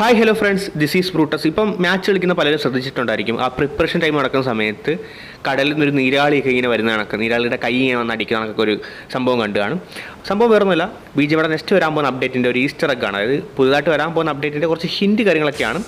Hi hello friends this is Brutus ഇപ്പം match കളിക്കുന്ന പലരും ശ്രദ്ധിച്ചിട്ടുണ്ടായിരിക്കും. ആ പ്രിപ്പറേഷൻ ടൈം നടക്കുന്ന സമയത്ത് കടലിൽ നിന്നൊരു നീരാളിയൊക്കെ ഇങ്ങനെ വരുന്ന കണക്ക്. നീരാളിയുടെ കൈ ഇങ്ങനെ വന്ന് അടിക്കുന്ന കണക്കൊക്കെ ഒരു സംഭവം കണ്ടു കാണും. സംഭവം വേറൊന്നുമില്ല. ബി ജെ നെക്സ്റ്റ് വരാൻ പോകുന്ന അപ്ഡേറ്റിന്റെ ഒരു ഈസ്റ്റർ ഒക്കെ ആണ്. അതായത് പുതുതായിട്ട് വരാൻ പോകുന്ന അപ്ഡേറ്റിന്റെ കുറച്ച് ഹിൻഡ് കാര്യങ്ങളൊക്കെയാണ്.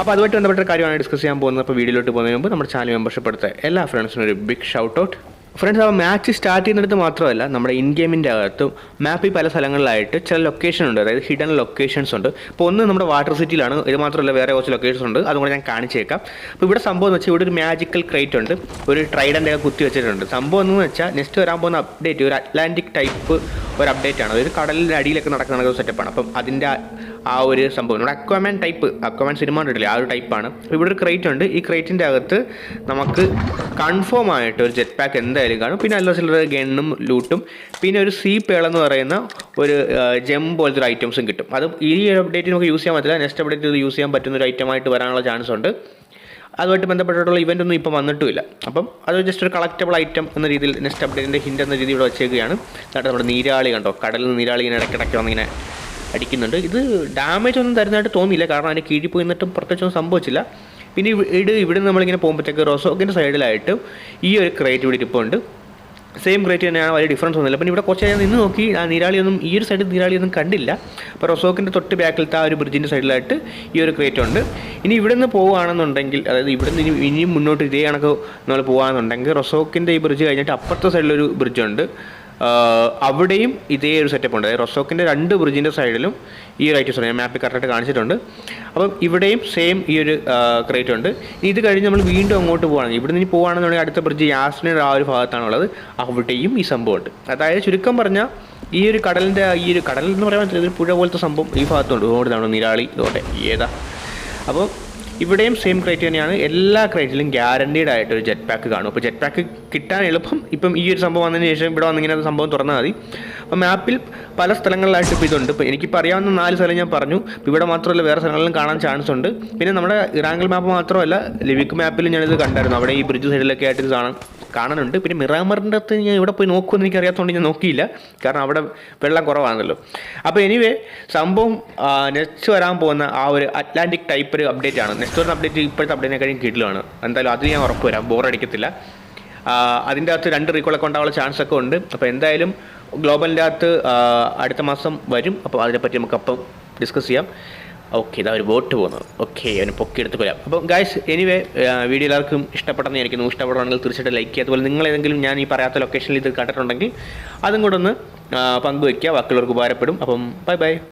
അപ്പോൾ അതുമായിട്ട് ബന്ധപ്പെട്ട കാര്യമാണ് ഡിസ്കസ് ചെയ്യാൻ പോകുന്നത്. അപ്പോൾ വീഡിയോയിലോട്ട് പോകുന്നതിന് മുമ്പ് നമ്മുടെ ചാനൽ മെമ്പർഷിപ്പ് എടുത്ത എല്ലാ ഫ്രണ്ട്സിനും ഒരു ബിഗ് ഷൗട്ട് ഔട്ട് ഫ്രണ്ട്സ് ആ മാച്ച് സ്റ്റാർട്ട് ചെയ്യുന്നിടത്ത് മാത്രമല്ല നമ്മുടെ ഇൻ ഗെയിമിന്റെ അകത്തും മാപ്പിൽ പല സ്ഥലങ്ങളിലായിട്ട് ചില ലൊക്കേഷൻ ഉണ്ട്. അതായത് ഹിഡൻ ലൊക്കേഷൻസ് ഉണ്ട്. ഇപ്പോൾ ഒന്ന് നമ്മുടെ വാട്ടർ സിറ്റിയിലാണ് ഇത് മാത്രമല്ല വേറെ കുറച്ച് ലൊക്കേഷൻസ് ഉണ്ട്. അതുകൊണ്ട് ഞാൻ കാണിച്ചേക്കാം. അപ്പോൾ ഇവിടെ സംഭവം എന്ന് വെച്ചാൽ ഇവിടെ ഒരു മാജിക്കൽ ക്രേറ്റ് ഉണ്ട്. ഒരു ട്രൈഡന്റെ കുത്തി വെച്ചിട്ടുണ്ട്. സംഭവം എന്ന് വെച്ചാൽ നെക്സ്റ്റ് വരാൻ പോകുന്ന അപ്ഡേറ്റ് ഒരു അറ്റ്ലാന്റിക് ടൈപ്പ് ഒരു അപ്ഡേറ്റ് ആണ്. അതായത് കടലിന്റെ അടിയിലൊക്കെ നടക്കുന്ന ഒരു സെറ്റപ്പാണ് അപ്പം അതിന്റെ ആ- ഒരു സംഭവം. നമ്മുടെ അക്വാമാൻ ടൈപ്പ് അക്വാമാൻ സിനിമ കണ്ടിട്ടില്ലേ? ആ ഒരു ടൈപ്പാണ് അപ്പോൾ ഇവിടെ ഒരു ക്രേറ്റ് ഉണ്ട്. ഈ ക്രേറ്റിന്റെ അകത്ത് നമുക്ക് കൺഫേം ആയിട്ട് ഒരു ജെറ്റ് പാക്ക് എന്തായാലും കാണും. പിന്നെ അല്ല ചിലർ ഗണ്ണും ലൂട്ടും പിന്നെ ഒരു സീ പേളെന്ന് പറയുന്ന ഒരു ജെം പോലത്തെ ഒരു ഐറ്റംസും കിട്ടും. അത് ഈ അപ്ഡേറ്റ് നമുക്ക് യൂസ് ചെയ്യാൻ പറ്റില്ല. നെക്സ്റ്റ് അപ്ഡേറ്റ് ഇത് യൂസ് ചെയ്യാൻ പറ്റുന്ന ഒരു ഐറ്റമായിട്ട് വരാനുള്ള ചാൻസ് ഉണ്ട്. അതുമായിട്ട് ബന്ധപ്പെട്ടിട്ടുള്ള ഇവന്റ് ഒന്നും ഇപ്പോൾ വന്നിട്ടുമില്ല. അപ്പം അത് ജസ്റ്റ് ഒരു കളക്റ്റബിൾ ഐറ്റം എന്ന രീതിയിൽ നെക്സ്റ്റ് അപ്ഡേറ്റിന്റെ ഹിന്റ് എന്ന രീതിയിൽ ഇവിടെ വെച്ചേക്കുകയാണ്. എന്നിട്ട് നമ്മുടെ നീരാളി കണ്ടോ? കടലിൽ നീരാളി ഇങ്ങനെ ഇടയ്ക്കിടയ്ക്ക് വന്നിങ്ങനെ അടിക്കുന്നുണ്ട്. ഇത് ഡാമേജ് ഒന്നും തരുന്നതായിട്ട് തോന്നിയില്ല. കാരണം അതിന് കീഴിൽ പോയി നിന്നിട്ടും പ്രത്യേകിച്ചൊന്നും സംഭവിച്ചില്ല. പിന്നെ ഇവിടെ ഇവിടെ നമ്മളിങ്ങനെ പോകുമ്പോഴത്തേക്ക് റൊസോക്കിന്റെ സൈഡിലായിട്ട് ഈ ഒരു ക്രേറ്റ് ഇവിടെ ഇരിപ്പുണ്ട്. സെയിം റേറ്റ് തന്നെയാണ് വലിയ ഡിഫറൻസ് ഒന്നുമില്ല. പിന്നെ ഇവിടെ കുറച്ച് ഞാൻ നിന്ന് നോക്കി ആ നീരാളിയൊന്നും ഈ ഒരു സൈഡിൽ നീരാളിയൊന്നും കണ്ടില്ല. അപ്പോൾ റൊസോക്കിന്റെ തൊട്ട് ബാക്കിലത്തെ ആ ഒരു ബ്രിഡ്ജിന്റെ സൈഡിലായിട്ട് ഈ ഒരു ക്രേറ്റ് ഉണ്ട്. ഇനി ഇവിടെ നിന്ന് പോവുകയാണെന്നുണ്ടെങ്കിൽ അതായത് ഇവിടെ നിന്ന് ഇനി ഇനിയും മുന്നോട്ട് ഇതേ കണക്ക് നമ്മൾ പോകുകയാണെന്നുണ്ടെങ്കിൽ റൊസോക്കിന്റെ ഈ ബ്രിഡ്ജ് കഴിഞ്ഞിട്ട് അപ്പുറത്തെ സൈഡിലൊരു ബ്രിഡ്ജുണ്ട് അവിടെയും ഇതേ ഒരു സെറ്റപ്പ് ഉണ്ട്. റൊസോക്കിന്റെ രണ്ട് ബ്രിഡ്ജിന്റെ സൈഡിലും ഈ ഐറ്റംസ് ഉണ്ട് ഞാൻ മാപ്പിൽ കറക്റ്റായിട്ട് കാണിച്ചിട്ടുണ്ട്. അപ്പം ഇവിടെയും സെയിം ഈ ഒരു ക്രേറ്റ് ഉണ്ട്. ഇത് കഴിഞ്ഞ് നമ്മൾ വീണ്ടും അങ്ങോട്ട് പോകുകയാണെങ്കിൽ ഇവിടെ നിന്ന് പോകുകയാണെന്നുണ്ടെങ്കിൽ അടുത്ത ബ്രിഡ്ജ് യാസ്മിയുടെ ആ ഒരു ഭാഗത്താണുള്ളത്. അവിടെയും ഈ സംഭവമുണ്ട് അതായത് ചുരുക്കം പറഞ്ഞാൽ ഈ ഒരു കടലിന്റെ ഈ ഒരു കടൽ എന്ന് പറയാൻ പറ്റില്ല. പുഴ പോലത്തെ സംഭവം ഈ ഭാഗത്തുണ്ട്. ഓടുന്നതാണ് നിരാളി ഇതോടെ ഏതാ? അപ്പോൾ ഇവിടെയും സെയിം ക്രൈറ്റ് തന്നെയാണ്. എല്ലാ ക്രൈറ്റിലും ഗ്യാരണ്ടീഡ് ആയിട്ട് ഒരു ജെറ്റ് പാക്ക് കാണും. അപ്പോൾ ജെറ്റ് പാക്ക് കിട്ടാൻ എളുപ്പം. ഇപ്പം ഈ ഒരു സംഭവം വന്നതിന് ശേഷം ഇവിടെ വന്നിങ്ങനെ സംഭവം തുറന്നാൽ മതി. അപ്പോൾ മാപ്പിൽ പല സ്ഥലങ്ങളിലായിട്ട് ഇപ്പോൾ ഇതുണ്ട്. ഇപ്പോൾ എനിക്കിപ്പോൾ അറിയാവുന്ന നാല് സ്ഥലം ഞാൻ പറഞ്ഞു. ഇവിടെ മാത്രമല്ല വേറെ സ്ഥലങ്ങളിലും കാണാൻ ചാൻസ് ഉണ്ട്. പിന്നെ നമ്മുടെ ഇറാങ്കൽ മാപ്പ് മാത്രമല്ല ലിവിക് മാപ്പിൽ ഞാനിത് കണ്ടായിരുന്നു. അവിടെ ഈ ബ്രിഡ്ജ് സൈഡിലൊക്കെ ആയിട്ട് ഇത് കാണാൻ കാണാനുണ്ട്. പിന്നെ മിറാമറിന്റെ അടുത്ത് ഞാൻ ഇവിടെ പോയി നോക്കുമെന്ന് എനിക്ക് അറിയാത്തതുകൊണ്ട് ഞാൻ നോക്കിയില്ല. കാരണം അവിടെ വെള്ളം കുറവാണല്ലോ. അപ്പോൾ എനിവേ സംഭവം നെക്സ്റ്റ് വരാൻ പോകുന്ന ആ ഒരു അറ്റ്ലാന്റിക് ടൈപ്പ് ഒരു അപ്ഡേറ്റ് ആണ്. നെക്സ്റ്റ് വരുന്ന അപ്ഡേറ്റ് ഇപ്പോഴത്തെ അപ്ഡേറ്റിനെ കഴിഞ്ഞ് കിട്ടിലാണ് എന്തായാലും അത് ഞാൻ ഉറപ്പ് വരാം. ബോറടിക്കത്തില്ല അതിന്റെ അകത്ത് രണ്ട് റീക്കോളൊക്കെ ഉണ്ടാവാനുള്ള ചാൻസ് ഒക്കെ ഉണ്ട്. അപ്പോൾ എന്തായാലും ഗ്ലോബലിന്റെ അകത്ത് അടുത്ത മാസം വരും. അപ്പോൾ അതിനെപ്പറ്റി നമുക്ക് അപ്പം ഡിസ്കസ് ചെയ്യാം. ഓക്കെ ഇതാ ഒരു ബോട്ട് പോകുന്നത് ഓക്കെ അവന് പൊക്കി എടുത്ത് കൊല്ലാം അപ്പോൾ ഗായ്സ് എനിവേ വീഡിയോ എല്ലാവർക്കും ഇഷ്ടപ്പെട്ടെന്ന് എനിക്ക് ഇഷ്ടപ്പെടുകയാണെങ്കിൽ തീർച്ചയായിട്ടും ലൈക്ക് ചെയ്യുക. അതുപോലെ നിങ്ങൾ ഏതെങ്കിലും ഞാൻ ഈ പറയാത്ത ലൊക്കേഷനിൽ ഇത് കണ്ടിട്ടുണ്ടെങ്കിൽ അതും കൂടെ ഒന്ന് പങ്കുവയ്ക്കുക. ബാക്കിയുള്ളവർക്ക് ഉപകാരപ്പെടും. അപ്പം ബൈ ബൈ